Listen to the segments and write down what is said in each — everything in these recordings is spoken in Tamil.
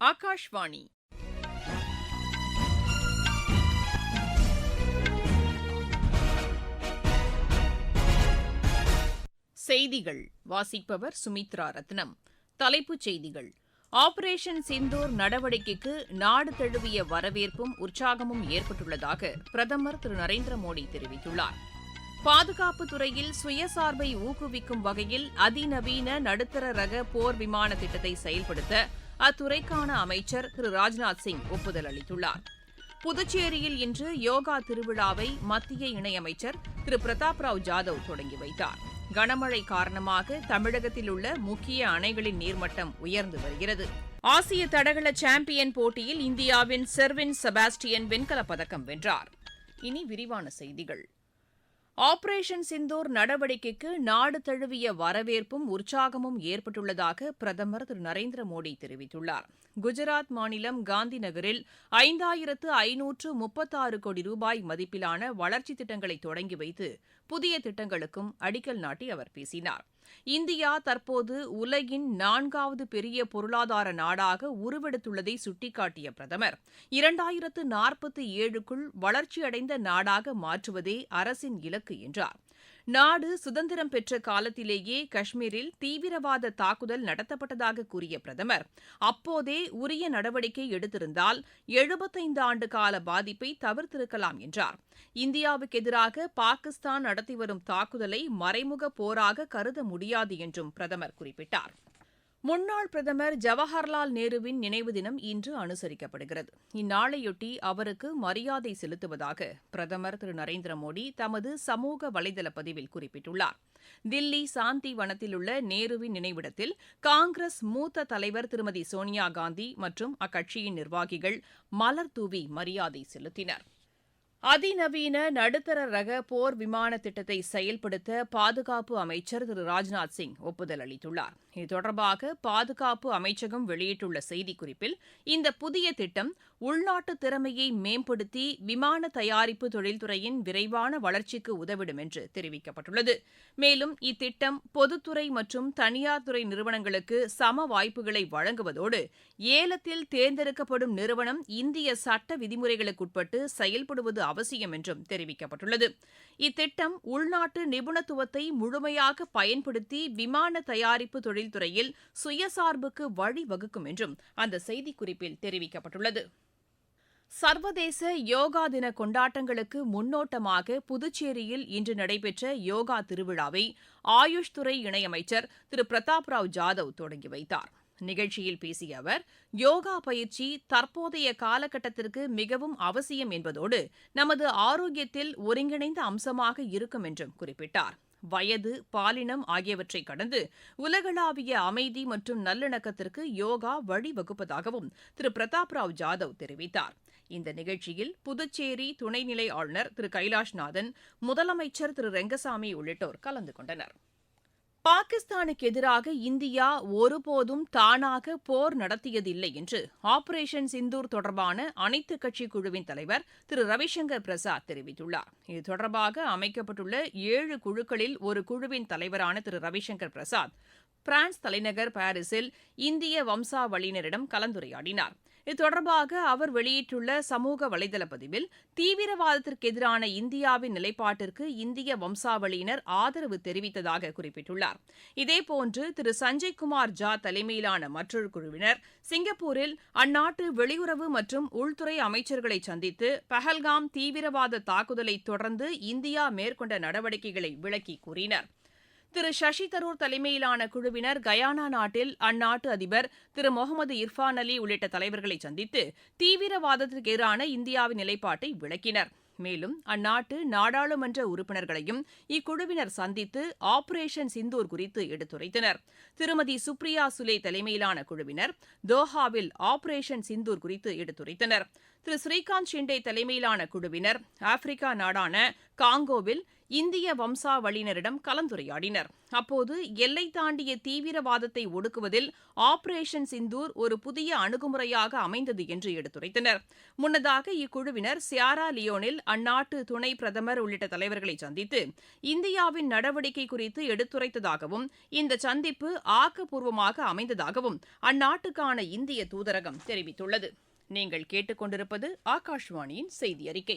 ஆகாஷ்வாணி. செய்திகள். வாசிப்பவர் சுமித்ரா ரத்னம். தலைப்புச் செய்திகள். ஆபரேஷன் சிந்தூர் நடவடிக்கைக்கு நாடு தழுவிய வரவேற்பும் உற்சாகமும் ஏற்பட்டுள்ளதாக பிரதமர் திரு. நரேந்திர மோடி தெரிவித்துள்ளார். பாதுகாப்பு துறையில் சுயசார்பை ஊக்குவிக்கும் வகையில் அதிநவீன நடுத்தர ரக போர் விமான திட்டத்தை செயல்படுத்த அத்துறைக்கான அமைச்சர் திரு ராஜ்நாத் சிங் ஒப்புதல் அளித்துள்ளார். புதுச்சேரியில் இன்று யோகா திருவிழாவை மத்திய இணையமைச்சர் திரு பிரதாப் ராவ் ஜாதவ் தொடங்கி வைத்தார். கனமழை காரணமாக தமிழகத்தில் உள்ள முக்கிய அணைகளின் நீர்மட்டம் உயர்ந்து வருகிறது. ஆசிய தடகள சாம்பியன் போட்டியில் இந்தியாவின் செர்வின் செபாஸ்டியன் வெண்கலப் பதக்கம் வென்றார். இனி விரிவான செய்திகள். ஆபரேஷன் சிந்தூர் நடவடிக்கைக்கு நாடு தழுவிய வரவேற்பும் உற்சாகமும் ஏற்பட்டுள்ளதாக பிரதமர் திரு. நரேந்திர மோடி தெரிவித்துள்ளார். குஜராத் மாநிலம் காந்தி நகரில் ஐந்தாயிரத்து ஐநூற்று முப்பத்தாறு கோடி ரூபாய் மதிப்பிலான வளர்ச்சித் திட்டங்களை தொடங்கி வைத்து புதிய திட்டங்களுக்கும் அடிக்கல் நாட்டி அவர் பேசினார். இந்தியா தற்போது உலகின் நான்காவது பெரிய பொருளாதார நாடாக உருவெடுத்துள்ளதை சுட்டிக்காட்டிய பிரதமர் இரண்டாயிரத்து நாற்பத்தி ஏழுக்குள் வளர்ச்சியடைந்த நாடாக மாற்றுவதே அரசின் இலக்கு என்றார். நாடு சுதந்திரம் பெற்ற காலத்திலேயே காஷ்மீரில் தீவிரவாத தாக்குதல் நடத்தப்பட்டதாக கூறிய பிரதமர் அப்போதே உரிய நடவடிக்கை எடுத்திருந்தால் எழுபத்தைந்து ஆண்டு கால பாதிப்பை தவிர்த்திருக்கலாம் என்றார். இந்தியாவுக்கு எதிராக பாகிஸ்தான் நடத்தி வரும் தாக்குதலை மறைமுக போராக கருத முடியாது என்றும் பிரதமர் குறிப்பிட்டார். முன்னாள் பிரதமர் ஜவஹர்லால் நேருவின் நினைவு தினம் இன்று அனுசரிக்கப்படுகிறது. இந்நாளையொட்டி அவருக்கு மரியாதை செலுத்துவதாக பிரதமர் திரு நரேந்திர மோடி தமது சமூக வலைதள பதிவில் குறிப்பிட்டுள்ளார். தில்லி சாந்தி வனத்தில் உள்ள நேருவின் நினைவிடத்தில் காங்கிரஸ் மூத்த தலைவர் திருமதி சோனியா காந்தி மற்றும் அக்கட்சியின் நிர்வாகிகள் மலர் தூவி மரியாதை செலுத்தினர். அதிநவீன நடுத்தர ரக போர் விமான திட்டத்தை செயல்படுத்த பாதுகாப்பு அமைச்சர் திரு. ராஜ்நாத் சிங் ஒப்புதல் அளித்துள்ளார். இது தொடர்பாக பாதுகாப்பு அமைச்சகம் வெளியிட்டுள்ள செய்திக்குறிப்பில் இந்த புதிய திட்டம் உள்நாட்டு திறமையை மேம்படுத்தி விமான தயாரிப்பு தொழில்துறையின் விரைவான வளர்ச்சிக்கு உதவிடும் என்று தெரிவிக்கப்பட்டுள்ளது. மேலும் இத்திட்டம் பொதுத்துறை மற்றும் தனியார் துறை நிறுவனங்களுக்கு சம வாய்ப்புகளை வழங்குவதோடு ஏலத்தில் தேர்ந்தெடுக்கப்படும் நிறுவனம் இந்திய சட்ட விதிமுறைகளுக்குட்பட்டு செயல்படுவது அவசியம் என்றும் தெரிவிக்கப்பட்டுள்ளது. இத்திட்டம் உள்நாட்டு நிபுணத்துவத்தை முழுமையாக பயன்படுத்தி விமான தயாரிப்பு தொழில்துறையில் சுயசார்புக்கு வழிவகுக்கும் என்றும் அந்த செய்திக்குறிப்பில் தெரிவிக்கப்பட்டுள்ளது. சர்வதேச யோகா தின கொண்டாட்டங்களுக்கு முன்னோட்டமாக புதுச்சேரியில் இன்று நடைபெற்ற யோகா திருவிழாவை ஆயுஷ் துறை இணையமைச்சர் திரு. பிரதாப் ராவ் ஜாதவ் தொடங்கி வைத்தார். நிகழ்ச்சியில் பேசிய அவர் யோகா பயிற்சி தற்போதைய காலகட்டத்திற்கு மிகவும் அவசியம் என்பதோடு நமது ஆரோக்கியத்தில் ஒருங்கிணைந்த அம்சமாக இருக்கும் என்றும் குறிப்பிட்டார். வயது பாலினம் ஆகியவற்றை கடந்து உலகளாவிய அமைதி மற்றும் நல்லிணக்கத்திற்கு யோகா வழிவகுப்பதாகவும் திரு. பிரதாப் ராவ் ஜாதவ் தெரிவித்தார். இந்த நிகழ்ச்சியில் புதுச்சேரி துணைநிலை ஆளுநர் திரு கைலாஷ்நாதன் முதலமைச்சர் திரு ரெங்கசாமி உள்ளிட்டோர் கலந்து கொண்டனர். பாகிஸ்தானுக்கு எதிராக இந்தியா ஒருபோதும் தானாக போர் நடத்தியதில்லை என்று ஆபரேஷன் சிந்தூர் தொடர்பான அனைத்துக் கட்சி குழுவின் தலைவர் திரு ரவிசங்கர் பிரசாத் தெரிவித்துள்ளார். இது தொடர்பாக அமைக்கப்பட்டுள்ள ஏழு குழுக்களில் ஒரு குழுவின் தலைவரான திரு ரவிசங்கர் பிரசாத் பிரான்ஸ் தலைநகர் பாரிஸில் இந்திய வம்சாவளியினரிடம் கலந்துரையாடினார். இது தொடர்பாக அவர் வெளியிட்டுள்ள சமூக வலைதள பதிவில் தீவிரவாதத்திற்கு எதிரான இந்தியாவின் நிலைப்பாட்டிற்கு இந்திய வம்சாவளியினர் ஆதரவு தெரிவித்ததாக குறிப்பிட்டுள்ளார். இதேபோன்று திரு சஞ்சய்குமார் ஜா தலைமையிலான மற்றொரு குழுவினர் சிங்கப்பூரில் அந்நாட்டு வெளியுறவு மற்றும் உள்துறை அமைச்சர்களை சந்தித்து பஹல்காம் தீவிரவாத தாக்குதலை தொடர்ந்து இந்தியா மேற்கொண்ட நடவடிக்கைகளை விளக்கி கூறினர். திரு சசி தரூர் தலைமையிலான குழுவினர் கயானா நாட்டில் அந்நாட்டு அதிபர் திரு முகமது இர்ஃபான் அலி உள்ளிட்ட தலைவர்களை சந்தித்து தீவிரவாதத்திற்கு எதிரான இந்தியாவின் நிலைப்பாட்டை விளக்கினர். மேலும் அந்நாட்டு நாடாளுமன்ற உறுப்பினர்களையும் இக்குழுவினர் சந்தித்து ஆபரேஷன் சிந்தூர் குறித்து எடுத்துரைத்தனர். திருமதி சுப்ரியா சுலே தலைமையிலான குழுவினர் தோஹாவில் ஆபரேஷன் சிந்தூர் குறித்து எடுத்துரைத்தனர். திரு ஸ்ரீகாந்த் ஷிண்டே தலைமையிலான குழுவினர் ஆப்பிரிக்கா நாடான காங்கோவில் இந்திய வம்சாவளியினரிடம் கலந்துரையாடினர். அப்போது எல்லை தாண்டிய தீவிரவாதத்தை ஒடுக்குவதில் ஆபரேஷன் சிந்தூர் ஒரு புதிய அணுகுமுறையாக அமைந்தது என்று எடுத்துரைத்தனர். முன்னதாக இக்குழுவினர் சியாரா லியோனில் அந்நாட்டு துணை பிரதமர் உள்ளிட்ட தலைவர்களை சந்தித்து இந்தியாவின் நடவடிக்கை குறித்து எடுத்துரைத்ததாகவும் இந்த சந்திப்பு ஆக்கப்பூர்வமாக அமைந்ததாகவும் அந்நாட்டுக்கான இந்திய தூதரகம் தெரிவித்துள்ளது. நீங்கள் கேட்டுக்கொண்டிருப்பது ஆகாஷ்வாணியின் செய்தி அறிக்கை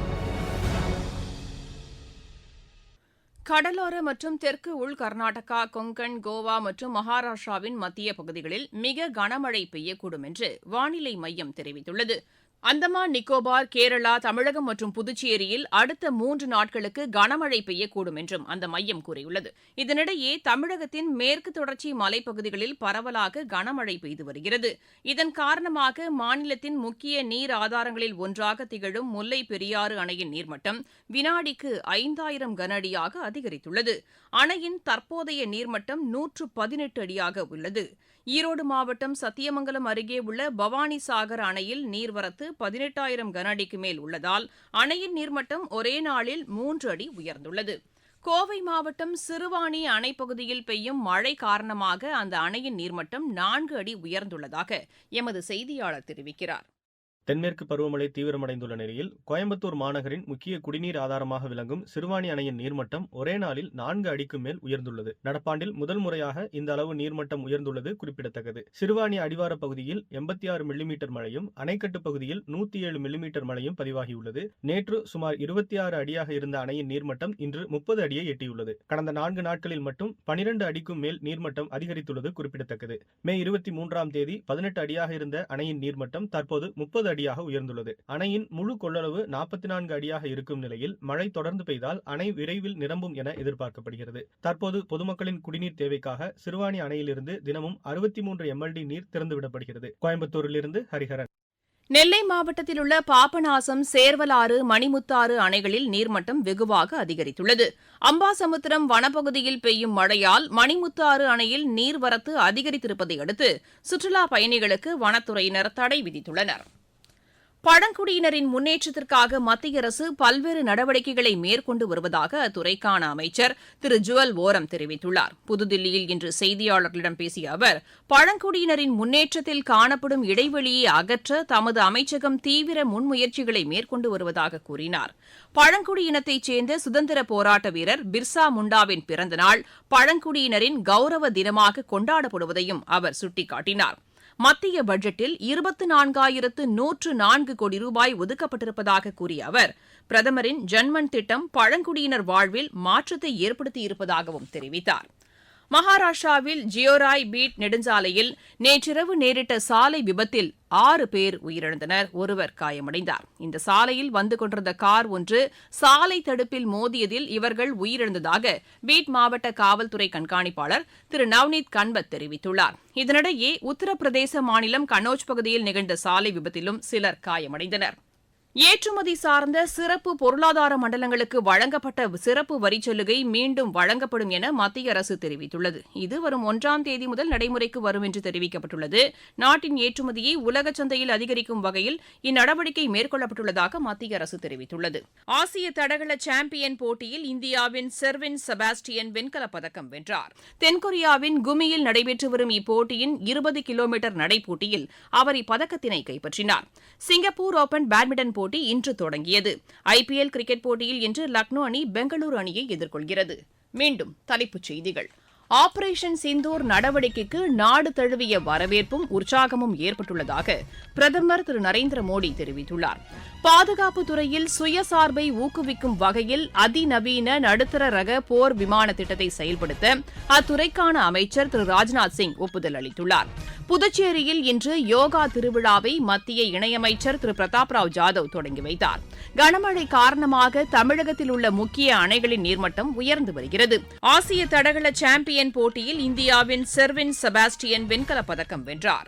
கடலோர மற்றும் தெற்கு உள் கர்நாடகா கொங்கன் கோவா மற்றும் மகாராஷ்டிராவின் மத்திய பகுதிகளில் மிக கனமழை பெய்யக்கூடும் என்று வானிலை மையம் தெரிவித்துள்ளது. அந்தமான் நிக்கோபார் கேரளா தமிழகம் மற்றும் புதுச்சேரியில் அடுத்த மூன்று நாட்களுக்கு கனமழை பெய்யக்கூடும் என்றும் அந்த மையம் கூறியுள்ளது. இதனிடையே தமிழகத்தின் மேற்கு தொடர்ச்சி மலைப்பகுதிகளில் பரவலாக கனமழை பெய்து வருகிறது. இதன் காரணமாக மாநிலத்தின் முக்கிய நீர் ஆதாரங்களில் ஒன்றாக திகழும் முல்லை பெரியாறு அணையின் நீர்மட்டம் வினாடிக்கு ஐந்தாயிரம் கன அடியாக அதிகரித்துள்ளது. அணையின் தற்போதைய நீர்மட்டம் நூற்று பதினெட்டு அடியாக உள்ளது. ஈரோடு மாவட்டம் சத்தியமங்கலம் அருகே உள்ள பவானி சாகர் அணையில் நீர்வரத்து பதினெட்டாயிரம் கன அடிக்கு மேல் உள்ளதால் அணையின் நீர்மட்டம் ஒரே நாளில் மூன்று அடி உயர்ந்துள்ளது. கோவை மாவட்டம் சிறுவாணி அணைப்பகுதியில் பெய்யும் மழை காரணமாக அந்த அணையின் நீர்மட்டம் நான்கு அடி உயர்ந்துள்ளதாக எமது செய்தியாளர் தெரிவிக்கிறார். தென்மேற்கு பருவமழை தீவிரமடைந்துள்ள நிலையில் கோயம்புத்தூர் மாநகரின் முக்கிய குடிநீர் ஆதாரமாக விளங்கும் சிறுவாணி அணையின் நீர்மட்டம் ஒரே நாளில் நான்கு அடிக்கு மேல் உயர்ந்துள்ளது. நடப்பாண்டில் முதல் முறையாக இந்த அளவு நீர்மட்டம் உயர்ந்துள்ளது குறிப்பிடத்தக்கது. சிறுவாணி அடிவார பகுதியில் எண்பத்தி ஆறு மில்லிமீட்டர் மழையும் அணைக்கட்டு பகுதியில் நூத்தி ஏழு மில்லிமீட்டர் மழையும் பதிவாகியுள்ளது. நேற்று சுமார் இருபத்தி ஆறு அடியாக இருந்த அணையின் நீர்மட்டம் இன்று முப்பது அடியை எட்டியுள்ளது. கடந்த நான்கு நாட்களில் மட்டும் பனிரெண்டு அடிக்கும் மேல் நீர்மட்டம் அதிகரித்துள்ளது குறிப்பிடத்தக்கது. மே இருபத்தி மூன்றாம் தேதி பதினெட்டு அடியாக இருந்த அணையின் நீர்மட்டம் தற்போது முப்பது அடியாக உயர்ந்துள்ளது. அணையின் முழு கொள்ளளவு நாற்பத்தி நான்கு அடியாக இருக்கும் நிலையில் மழை தொடர்ந்து பெய்தால் அணை விரைவில் நிரம்பும் என எதிர்பார்க்கப்படுகிறது. தற்போது பொதுமக்களின் குடிநீர் தேவைக்காக சிறுவாணி அணையிலிருந்து தினமும் அறுபத்தி மூன்று எம்எல்டி நீர் திறந்துவிடப்படுகிறது. கோயம்புத்தூரிலிருந்து ஹரிஹரன். நெல்லை மாவட்டத்தில் உள்ள பாபநாசம் சேர்வலாறு மணிமுத்தாறு அணைகளில் நீர்மட்டம் வெகுவாக அதிகரித்துள்ளது. அம்பாசமுத்திரம் வனப்பகுதியில் பெய்யும் மழையால் மணிமுத்தாறு அணையில் நீர்வரத்து அதிகரித்திருப்பதை அடுத்து சுற்றுலா பயணிகளுக்கு வனத்துறையினர் தடை விதித்துள்ளனர். பழங்குடியினரின் முன்னேற்றத்திற்காக மத்திய அரசு பல்வேறு நடவடிக்கைகளை மேற்கொண்டு வருவதாக அத்துறைக்கான அமைச்சர் திரு. ஜுவல் ஓரம் தெரிவித்துள்ளார். புதுதில்லியில் இன்று செய்தியாளர்களிடம் பேசிய அவர் பழங்குடியினரின் முன்னேற்றத்தில் காணப்படும் இடைவெளியை அகற்ற தமது அமைச்சகம் தீவிர முன்முயற்சிகளை மேற்கொண்டு வருவதாக கூறினார். பழங்குடியினத்தைச் சேர்ந்த சுதந்திர போராட்ட வீரர் பிர்சா முண்டாவின் பிறந்தநாள் பழங்குடியினரின் கௌரவ தினமாக கொண்டாடப்படுவதையும் அவர் சுட்டிக்காட்டினார். மத்திய பட்ஜெட்டில் இருபத்து நான்காயிரத்து நூற்று நான்கு கோடி ரூபாய் ஒதுக்கப்பட்டிருப்பதாக கூறிய அவர் பிரதமரின் ஜன்மன் திட்டம் பழங்குடியினர் வாழ்வில் மாற்றத்தை ஏற்படுத்தியிருப்பதாகவும் தெரிவித்தார். மகாராஷ்டிராவில் ஜியோராய் பீட் நெடுஞ்சாலையில் நேற்றிரவு நேரிட்ட சாலை விபத்தில் ஆறு பேர் உயிரிழந்தனர். ஒருவர் காயமடைந்தார். இந்த சாலையில் வந்து கொண்டிருந்த கார் ஒன்று சாலை தடுப்பில் மோதியதில் இவர்கள் உயிரிழந்ததாக பீட் மாவட்ட காவல்துறை கண்காணிப்பாளர் திரு நவ்னீத் கன்பத் தெரிவித்துள்ளார். இதனிடையே உத்தரப்பிரதேச மாநிலம் கன்னோஜ் பகுதியில் நிகழ்ந்த சாலை விபத்திலும் சிலர் காயமடைந்தனர். ஏற்றுமதி சார்ந்த சிறப்பு பொருளாதார மண்டலங்களுக்கு வழங்கப்பட்ட சிறப்பு வரிச்சலுகை மீண்டும் வழங்கப்படும் என மத்திய அரசு தெரிவித்துள்ளது. இது வரும் ஒன்றாம் தேதி முதல் நடைமுறைக்கு வரும் என்று தெரிவிக்கப்பட்டுள்ளது. நாட்டின் ஏற்றுமதியை உலக சந்தையில் அதிகரிக்கும் வகையில் இந்நடவடிக்கை மேற்கொள்ளப்பட்டுள்ளதாக மத்திய அரசு தெரிவித்துள்ளது. ஆசிய தடகள சாம்பியன் போட்டியில் இந்தியாவின் செர்வின் செபாஸ்டியன் வெண்கலப் பதக்கம் வென்றார். தென்கொரியாவின் குமியில் நடைபெற்று வரும் இப்போட்டியின் இருபது கிலோமீட்டர் நடைப்போட்டியில் அவர் இப்பதக்கத்தினை கைப்பற்றினார். சிங்கப்பூர் ஓபன் பேட்மிண்டன் போட்டி இன்று தொடங்கியது. ஐபிஎல் கிரிக்கெட் போட்டியில் இன்று லக்னோ அணி பெங்களூரு அணியை எதிர்கொள்கிறது. மீண்டும் தலைப்புச் செய்திகள். ஆபரேஷன் சிந்தூர் நடவடிக்கைக்கு நாடு தழுவிய வரவேற்பும் உற்சாகமும் ஏற்பட்டுள்ளதாக பிரதமர் திரு நரேந்திர மோடி தெரிவித்துள்ளார். பாதுகாப்பு துறையில் சுயசார்பை ஊக்குவிக்கும் வகையில் அதிநவீன நடுத்தர ரக போர் விமான திட்டத்தை செயல்படுத்த அத்துறைக்கான அமைச்சர் திரு ராஜ்நாத் சிங் ஒப்புதல் அளித்துள்ளார். புதுச்சேரியில் இன்று யோகா திருவிழாவை மத்திய இணையமைச்சர் திரு பிரதாப் ராவ் ஜாதவ் தொடங்கி வைத்தார். கனமழை காரணமாக தமிழகத்தில் உள்ள முக்கிய அணைகளின் நீர்மட்டம் உயர்ந்து வருகிறது. ஆசிய தடகள சாம்பியன் போட்டியில் இந்தியாவின் செர்வின் செபாஸ்டியன் வெண்கலப் பதக்கம் வென்றார்.